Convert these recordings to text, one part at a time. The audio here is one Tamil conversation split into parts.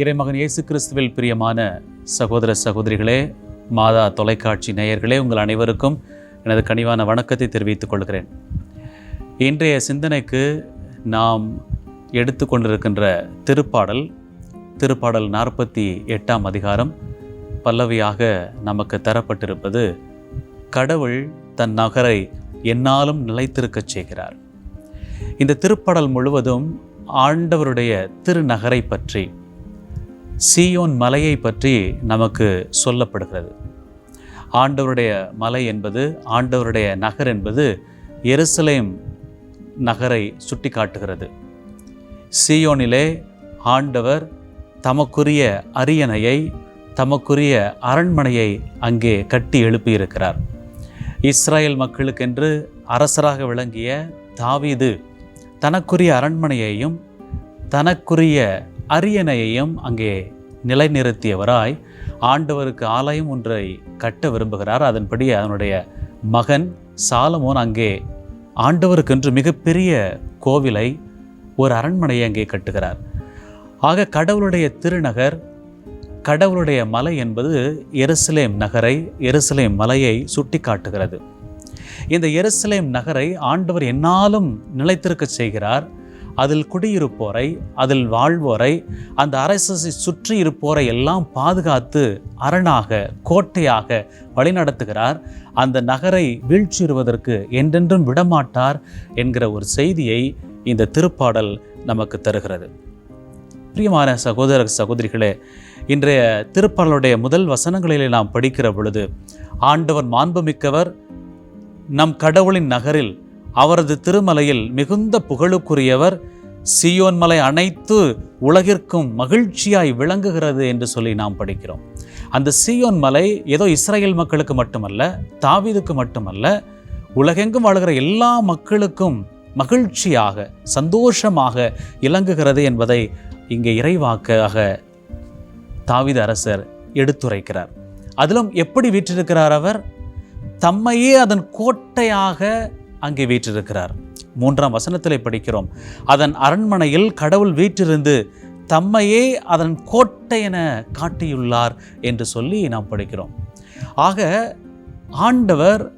இறைமகன் இயேசு கிறிஸ்துவில் பிரியமான சகோதர சகோதரிகளே மாதா தொலைக்காட்சி நேயர்களே உங்கள் அனைவருக்கும் எனது கனிவான வணக்கத்தை தெரிவித்துக் கொள்கிறேன். இன்றைய சிந்தனைக்கு நாம் எடுத்துக்கொண்டிருக்கின்ற திருப்பாடல் திருப்பாடல் நாற்பத்தி எட்டாம் அதிகாரம் பல்லவியாக நமக்கு தரப்பட்டிருப்பது கடவுள் தன் நகரை என்னாலும் நிலைத்திருக்கச் செய்கிறார். இந்த திருப்பாடல் முழுவதும் ஆண்டவருடைய திருநகரை பற்றி சீயோன் மலையை பற்றி நமக்கு சொல்லப்படுகிறது. ஆண்டவருடைய மலை என்பது ஆண்டவருடைய நகர் என்பது எருசலேம் நகரை சுட்டி காட்டுகிறது சீயோனிலே ஆண்டவர் தமக்குரிய அரியணையை தமக்குரிய அரண்மனையை அங்கே கட்டி எழுப்பியிருக்கிறார். இஸ்ரேல் மக்களுக்கென்று அரசராக விளங்கிய தாவீது தனக்குரிய அரண்மனையையும் தனக்குரிய அரியணையையும் அங்கே நிலைநிறுத்தியவராய் ஆண்டவருக்கு ஆலயம் ஒன்றை கட்ட விரும்புகிறார். அதன்படி அதனுடைய மகன் சாலமோன் அங்கே ஆண்டவருக்கென்று மிகப்பெரிய கோவிலை ஒரு அரண்மனையை அங்கே கட்டுகிறார். ஆக கடவுளுடைய திருநகர் கடவுளுடைய மலை என்பது எருசலேம் நகரை எருசலேம் மலையை சுட்டி காட்டுகிறது இந்த எருசலேம் நகரை ஆண்டவர் என்னாலும் நிலைத்திருக்க செய்கிறார். அதில் குடியிருப்போரை அதில் வாழ்வோரை அந்த அரசை சுற்றி இருப்போரை எல்லாம் பாதுகாத்து அரணாக கோட்டையாக வழிநடத்துகிறார். அந்த நகரை வீழ்ச்சிடுவதற்கு என்றென்றும் விடமாட்டார் என்கிற ஒரு செய்தியை இந்த திருப்பாடல் நமக்கு தருகிறது. பிரியமான சகோதர சகோதரிகளே இன்றைய திருப்பாடலுடைய முதல் வசனங்களிலே நாம் படிக்கிற பொழுது ஆண்டவர் மாண்புமிக்கவர் நம் கடவுளின் நகரில் அவரது திருமலையில் மிகுந்த புகழுக்குரியவர் சியோன் மலை அனைத்து உலகிற்கும் மகிழ்ச்சியாய் விளங்குகிறது என்று சொல்லி நாம் படிக்கிறோம். அந்த சியோன் மலை ஏதோ இஸ்ரேல் மக்களுக்கு மட்டுமல்ல தாவீதுக்கு மட்டுமல்ல உலகெங்கும் வாழ்கிற எல்லா மக்களுக்கும் மகிழ்ச்சியாக சந்தோஷமாக இலங்குகிறது என்பதை இங்கே இறைவாக்காக தாவித அரசர் எடுத்துரைக்கிறார். அதிலும் எப்படி வீற்றிருக்கிறார் அவர்? தம்மையே அதன் கோட்டையாக அங்கே வீற்றிருக்கிறார். மூன்றாம் வசனத்திலே படிக்கிறோம். அதன் அரண்மனையில் கடவுள் வீற்றிருந்து தம்மையே அதன் கோட்டை என காட்டியுள்ளார் என்று சொல்லி நாம் படிக்கிறோம். ஆக ஆண்டவர்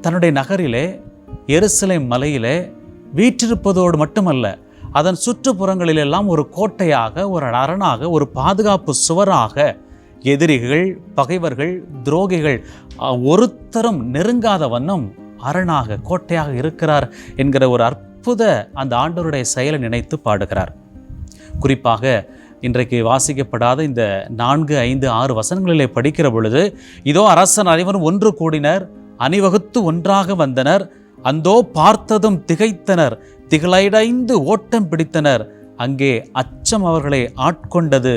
தன்னுடைய நகரிலே எருசலை மலையிலே வீற்றிருப்பதோடு மட்டுமல்ல அதன் சுற்றுப்புறங்களிலெல்லாம் ஒரு கோட்டையாக ஒரு அரணாக ஒரு பாதுகாப்பு சுவராக எதிரிகள் பகைவர்கள் துரோகிகள் ஒருத்தரும் நெருங்காத வண்ணம் அரணாக கோட்டையாக இருக்கிறார் என்கிற ஒரு அற்புத அந்த ஆண்டவருடைய செயலை நினைத்து பாடுகிறார். குறிப்பாக இன்றைக்கு வாசிக்கப்படாத இந்த நான்கு ஐந்து ஆறு வசனங்களிலே படிக்கிற பொழுது இதோ அரசன் அனைவரும் ஒன்று கூடினர் அணிவகுத்து ஒன்றாக வந்தனர் அந்தோ பார்த்ததும் திகைத்தனர் திகழடைந்து ஓட்டம் பிடித்தனர் அங்கே அச்சம் அவர்களை ஆட்கொண்டது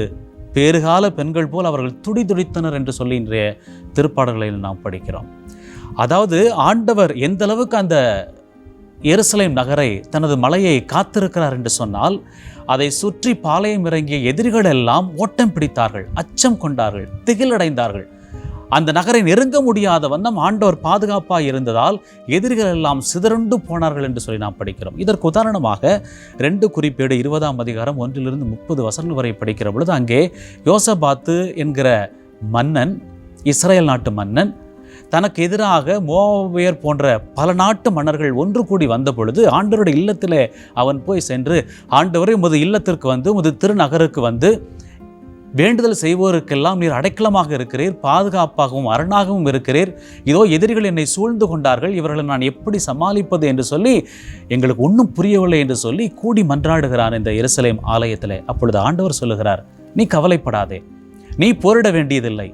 பேறுகால பெண்கள் போல் அவர்கள் துடிதுடித்தனர் என்று சொல்லி இன்றைய திருப்பாடல்களில் நாம் படிக்கிறோம். அதாவது ஆண்டவர் எந்த அளவுக்கு அந்த எருசலேம் நகரை தனது மலையை காத்திருக்கிறார் என்று சொன்னால் அதை சுற்றி பாளையம் இறங்கிய எதிரிகள் எல்லாம் ஓட்டம் பிடித்தார்கள் அச்சம் கொண்டார்கள் திகிலடைந்தார்கள். அந்த நகரை நெருங்க முடியாத வண்ணம் ஆண்டவர் பாதுகாப்பாக இருந்ததால் எதிரிகள் எல்லாம் சிதறுண்டு போனார்கள் என்று சொல்லி நாம் படிக்கிறோம். இதற்கு உதாரணமாக ரெண்டு குறிப்பேடு இருபதாம் அதிகாரம் ஒன்றிலிருந்து முப்பது வசனங்கள் வரை படிக்கிற பொழுது அங்கே யோசபாத்து என்கிற மன்னன் இஸ்ரேல் நாட்டு மன்னன் தனக்கு எதிராக மோவையர் போன்ற பல நாட்டு மன்னர்கள் ஒன்று கூடி வந்த பொழுது ஆண்டவருடைய இல்லத்தில் அவன் போய் சென்று ஆண்டவரை உமது இல்லத்திற்கு வந்து உமது திருநகருக்கு வந்து வேண்டுதல் செய்வோருக்கெல்லாம் நீர் அடைக்கலமாக இருக்கிறீர் பாதுகாப்பாகவும் அரணாகவும் இருக்கிறீர். இதோ எதிரிகள் என்னை சூழ்ந்து கொண்டார்கள் இவர்களை நான் எப்படி சமாளிப்பது? என்று சொல்லி எங்களுக்கு ஒன்றும் புரியவில்லை என்று சொல்லி கூடி மன்றாடுகிறான் இந்த எருசலேம் ஆலயத்தில். அப்பொழுது ஆண்டவர் சொல்லுகிறார் நீ கவலைப்படாதே. நீ போரிட வேண்டியதில்லை.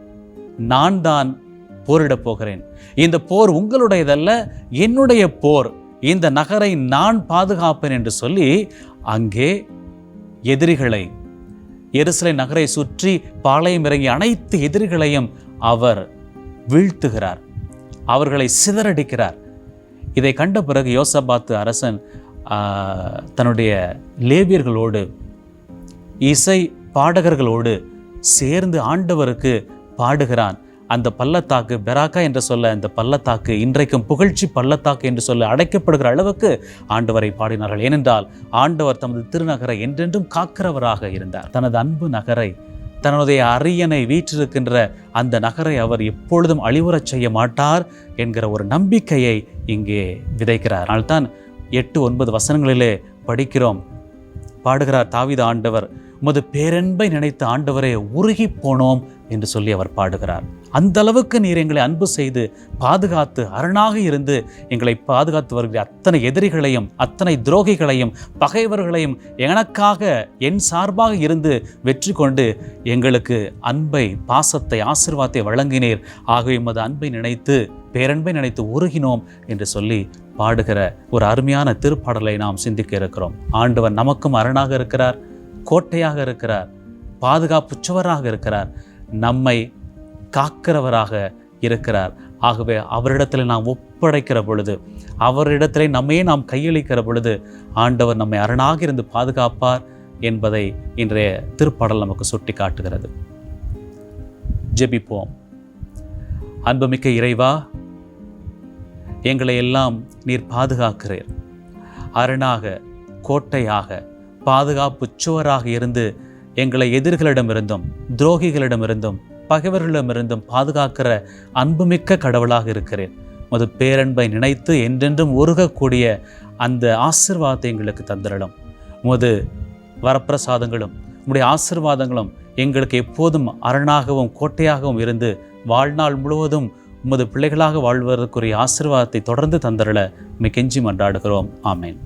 நான் தான் போரிடப் போகிறேன். இந்த போர் உங்களுடையதல்ல என்னுடைய போர். இந்த நகரை நான் பாதுகாப்பேன் என்று சொல்லி அங்கே எதிரிகளை எருசலை நகரை சுற்றி பாளையம் இறங்கி அனைத்து எதிரிகளையும் அவர் வீழ்த்துகிறார். அவர்களை சிதறடிக்கிறார். இதை கண்ட பிறகு யோசபாத்து அரசன் தன்னுடைய லேவியர்களோடு இசை பாடகர்களோடு சேர்ந்து ஆண்டவருக்கு பாடுகிறான். அந்த பள்ளத்தாக்கு பெராக்கா என்று சொல்ல அந்த பள்ளத்தாக்கு இன்றைக்கும் புகழ்ச்சி பள்ளத்தாக்கு என்று சொல்ல அடைக்கப்படுகிற அளவுக்கு ஆண்டவரை பாடினார்கள். ஏனென்றால் ஆண்டவர் தமது திருநகரை என்றென்றும் காக்கிறவராக இருந்தார். தனது அன்பு நகரை தன்னுடைய அரியணை வீற்றிருக்கின்ற அந்த நகரை அவர் எப்பொழுதும் அழிவுறச் செய்ய மாட்டார் என்கிற ஒரு நம்பிக்கையை இங்கே விதைக்கிறார். அதனால்தான் எட்டு ஒன்பது வசனங்களிலே படிக்கிறோம். பாடுகிறார் தாவித ஆண்டவர் உமது பேரன்பை நினைத்த ஆண்டவரே உருகி போனோம் என்று சொல்லி அவர் பாடுகிறார். அந்த அளவுக்கு நீர் எங்களை அன்பு செய்து பாதுகாத்து அரணாக இருந்து எங்களை பாதுகாத்து வருகிற அத்தனை எதிரிகளையும் அத்தனை துரோகிகளையும் பகைவர்களையும் எனக்காக என் சார்பாக இருந்து வெற்றி கொண்டு எங்களுக்கு அன்பை பாசத்தை ஆசிர்வாதத்தை வழங்கினீர். ஆகவே உமது அன்பை நினைத்து பேரன்பை நினைத்து உருகினோம் என்று சொல்லி பாடுகிற ஒரு அருமையான திருப்பாடலை நாம் சிந்திக்க இருக்கிறோம். ஆண்டவர் நமக்கும் அரணாக இருக்கிறார். கோட்டையாக இருக்கிறார் பாதுகாப்பு சுவராக இருக்கிறார் நம்மை காக்கிறவராக இருக்கிறார். ஆகவே அவரிடத்தில் நாம் ஒப்படைக்கிற பொழுது அவரிடத்திலே நம்மையே நாம் கையளிக்கிற பொழுது ஆண்டவர் நம்மை அரணாக இருந்து பாதுகாப்பார் என்பதை இன்றைய திருப்பாடல் நமக்கு சுட்டி காட்டுகிறது ஜெபிப்போம். அன்புமிக்க இறைவா எங்களை எல்லாம் நீர் பாதுகாக்கிறீர். அரணாக கோட்டையாக பாதுகாப்பு சுவராக இருந்து எங்களை எதிர்களிடமிருந்தும் துரோகிகளிடமிருந்தும் பகைவர்களிடமிருந்தும் பாதுகாக்கிற அன்புமிக்க கடவுளாக இருக்கிறேன். உமது பேரன்பை நினைத்து என்றென்றும் உருகக்கூடிய அந்த ஆசிர்வாதத்தை எங்களுக்கு தந்திரலும். உமது வரப்பிரசாதங்களும் உம்முடைய ஆசிர்வாதங்களும் எங்களுக்கு எப்போதும் அரணாகவும் கோட்டையாகவும் இருந்து வாழ்நாள் முழுவதும் உமது பிள்ளைகளாக வாழ்வதற்குரிய ஆசிர்வாதத்தை தொடர்ந்து தந்தரல. மிகெஞ்சி மன்றாடுகிறோம். ஆமேன்.